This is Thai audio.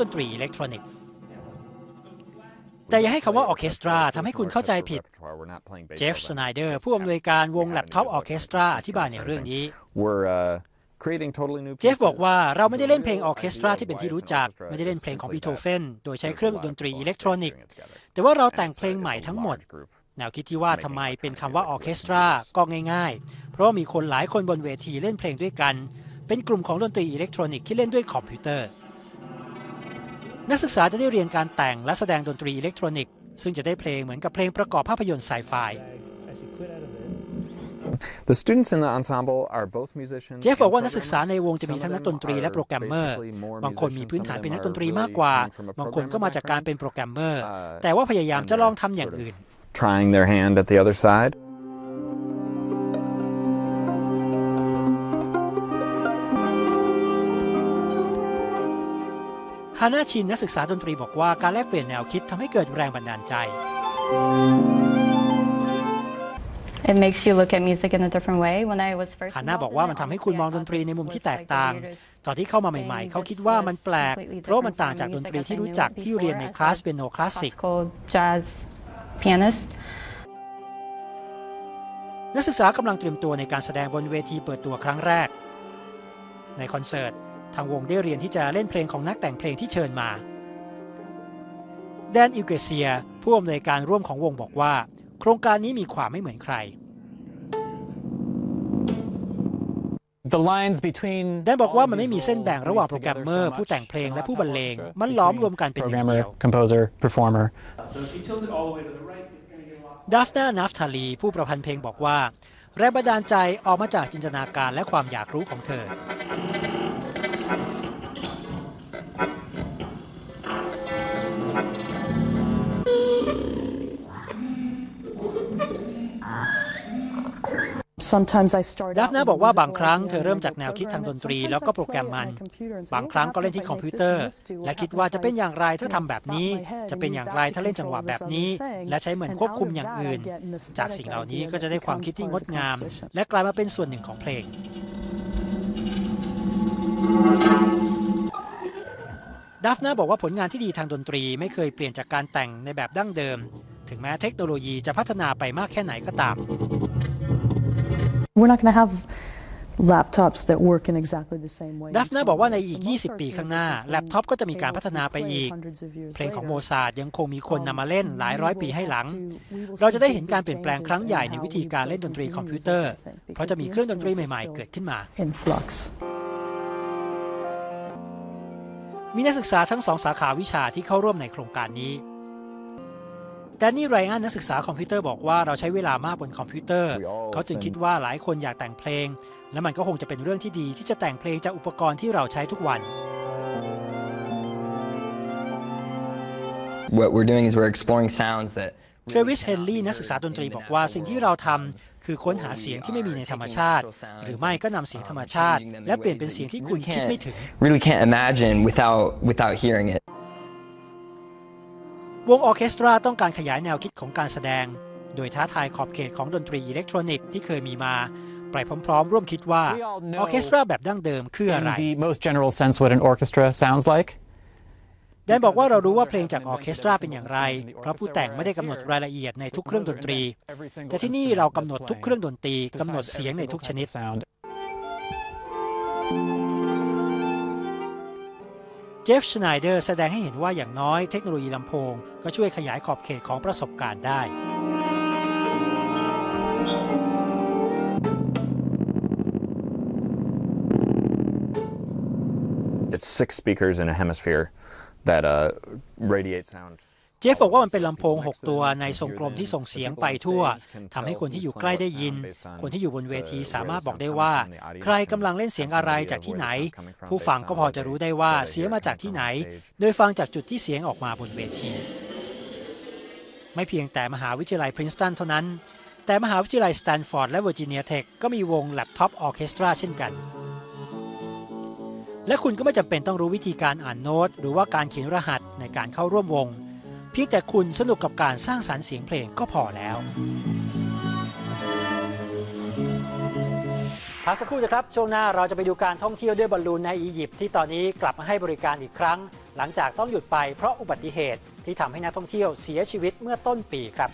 ดนตรีอิเล็กทรอนิกส์แต่อย่าให้คำว่าออร์เคสตราทำให้คุณเข้าใจผิด เจฟสไนเดอร์ผู้อำนวยการวงแล็ปท็อปออร์เคสตราอธิบายในเรื่องนี้ เจฟบอกว่าเราไม่ได้เล่นเพลงออร์เคสตราที่เป็นที่รู้จัก ไม่ได้เล่นเพลงของบีโธเฟนโดยใช้เครื่องดนตรีอิเล็กทรอนิกส์แต่ว่าเราแต่งเพลงใหม่ทั้งหมด แนวคิดที่ว่าทำไมเป็นคำว่าออร์เคสตราก็ง่ายๆ เพราะว่ามีคนหลายคนบนเวทีเล่นเพลงด้วยกัน เป็นกลุ่มของดนตรีอิเล็กทรอนิกส์ที่เล่นด้วยคอมพิวเตอร์ นักศึกษาจะได้เรียนการแต่งและแสดงดนตรีอิเล็กทรอนิกส์ซึ่งจะได้เพลงเหมือนกับเพลงประกอบภาพยนตร์ไซไฟ The students in the ensemble are both musicians. เจฟบอกว่านักศึกษาในวงจะมีทั้งนักดนตรีและโปรแกรมเมอร์ บางคนมีพื้นฐานเป็นนักดนตรีมากกว่า บางคนก็มาจากการเป็นโปรแกรมเมอร์ แต่ว่าพยายามจะลองทำอย่างอื่น trying their hand at the other side. ฮานาชินนักศึกษาดนตรีบอกว่าการแลกเปลี่ยนแนวคิดทำให้เกิดแรงบันดาลใจ It makes you look at music in a different way. When I was first ฮาน่าบอกว่ามันทำให้คุณมองดนตรีในมุมที่แตกต่าง ตอนที่เข้ามาใหม่ๆ เขาคิดว่ามันแปลก เพราะว่ามันต่างจากดนตรีที่รู้จักที่เรียนในคลาสเปียโนคลาสสิก classical jazz pianist. นักศึกษากำลังเตรียมตัวในการแสดงบนเวทีเปิดตัวครั้งแรก ในคอนเสิร์ต ทางวงได้เรียนที่จะเล่นเพลงของนักแต่งเพลงที่เชิญมา แดนอิลเกเซีย ผู้อำนวยการร่วมของวงบอกว่า โครงการนี้มีความไม่เหมือนใคร The lines between แดนบอกว่ามันไม่มีเส้นแบ่งระหว่างโปรแกรมเมอร์ ผู้แต่งเพลงและผู้บรรเลง มันล้อมรวมกันเป็นหนึ่ง programmer, เดียว composer, performer. So if you tilt it all the way to the right, it's going to get a lot ดัฟนานัฟทาลีผู้ประพันธ์เพลงบอกว่า แรงบันดาลใจออกมาจากจินตนาการและความอยากรู้ของเธอ ดั out ฟนา with a บอกว่าบาง musical ครั้ง idea เธอเริ่ม and จาก go แนวคิดทางด program น it. ตรี Sometimes แล้วก็ I โปรแกรม play มัน on my computer and say, บาง "What ครั้งก็เล่น happens ที่ if ค I อม make พิว this เตอร์ and this do? และ What คิดว่า happens จะ if เป็น I, อย่างไรถ้า you ทำ know, แบบนี้ bop my head จะ and เป็น use อย่าง that ไร to ถ้าเล่นจังหวะ control แบ this บ other นี้ thing? และใช้เหมือน And ควบคุม out of อย่าง that, I อื่น get an จาก aesthetic สิ่งเหล่านี้ idea ก็จะได้ that ความคิด becomes ที่ง part ด of the งาม composition. และกลายมาเป็นส่วนหนึ่งของเพลง ดัฟนาบอกว่าผลงานที่ดีทางดนตรีไม่เคยเปลี่ยนจากการแต่งในแบบดั้งเดิม ถึงแม้เทคโนโลยีจะพัฒนาไปมากแค่ไหนก็ตาม We're not going to have laptops that work in exactly the same way. ดัฟนา in บอกว่า20ใน years. อีก So Mozart's 20 ปีข้างหน้า music แล็ปท็อปก็จะมีการ able พัฒนาไป be อีก played hundreds of years เพลงของ later. โมซาร์ทยังคงมีคนนำมาเล่นหลาย We ร้อย will ปีให้หลัง have to- we will เรา see จะได้เห็น big การเปลี่ยนแปลง changes ครั้งใหญ่ in ใน how วิธี we การ play เล่นดนตรี computer คอมพิวเตอร์ music, I think, เพราะจะมี because เครื่องดนตรี the ใหม่ๆ instruments เกิ still ดขึ้นมา in flux. มีนักศึกษาทั้งสองสาขาวิชาที่เข้าร่วมในโครงการนี้ แดนนี่ไรอันนักศึกษาคอมพิวเตอร์บอกว่าเราใช้เวลามากบนคอมพิวเตอร์ เขาจึงคิดว่าหลายคนอยากแต่งเพลง และมันก็คงจะเป็นเรื่องที่ดีที่จะแต่งเพลงจากอุปกรณ์ที่เราใช้ทุกวัน What we're doing is we're exploring sounds that เทรวิสเฮนลี่นักศึกษาดนตรีบอกว่าสิ่งที่เราทำคือค้นหาเสียงที่ไม่มีในธรรมชาติ หรือไม่ก็นำเสียงธรรมชาติ และเปลี่ยนเป็นเสียงที่คุณคิดไม่ถึง really can't imagine without without hearing it. วงออร์เคสตราต้องการขยายแนวคิดของการแสดง โดยท้าทายขอบเขตของดนตรีอิเล็กทรอนิกส์ที่เคยมีมาไปพร้อมๆ ร่วมคิดว่า We all know ออร์เคสตราแบบดั้งเดิมคืออะไร In the most general sense, what an orchestra sounds like. แดนบอกว่าเรารู้ว่าเพลงจากออร์เคสตราเป็นอย่างไร เพราะผู้แต่งไม่ได้กำหนดรายละเอียดในทุกเครื่องดนตรี Every single แต่ที่นี่ instrument เรา that's กำหนดทุกเครื่องดนตรี playing กำหนด decides เสียง every ใน single ทุกชนิด type of sound. เจฟชไนเดอร์แสดงให้เห็นว่าอย่างน้อยเทคโนโลยีลำโพง ก็ช่วยขยายขอบเขตของประสบการณ์ได้ It's six speakers in a hemisphere that uh, radiate sound. เจฟบอกว่ามันเป็นลำโพง 6 ตัวในทรงกลมที่ส่งเสียงไปทั่วทำให้คนที่อยู่ใกล้ได้ยิน คนที่อยู่บนเวทีสามารถบอกได้ว่า ใครกำลังเล่นเสียงอะไรจากที่ไหน ผู้ฟังก็พอจะรู้ได้ว่าเสียงมาจากที่ไหน โดยฟังจากจุดที่เสียงออกมาบนเวที ไม่เพียงแต่มหาวิทยาลัยพรินสตันเท่านั้น แต่มหาวิทยาลัยสแตนฟอร์ดและเวอร์จิเนียเทคก็มีวงแล็ปท็อปออเคสตราเช่นกันและคุณก็ไม่จำเป็นต้องรู้วิธีการอ่านโน้ต หรือว่าการเขียนรหัสในการเข้าร่วมวง เพียงแต่คุณสนุกกับการสร้างสรรค์เสียงเพลงก็พอแล้วพักสักครู่นะครับ ช่วงหน้าเราจะไปดูการท่องเที่ยวด้วยบอลลูนในอียิปต์ที่ตอนนี้กลับมาให้บริการอีกครั้ง หลังจากต้องหยุดไปเพราะอุบัติเหตุที่ทำให้นักท่องเที่ยวเสียชีวิตเมื่อต้นปีครับ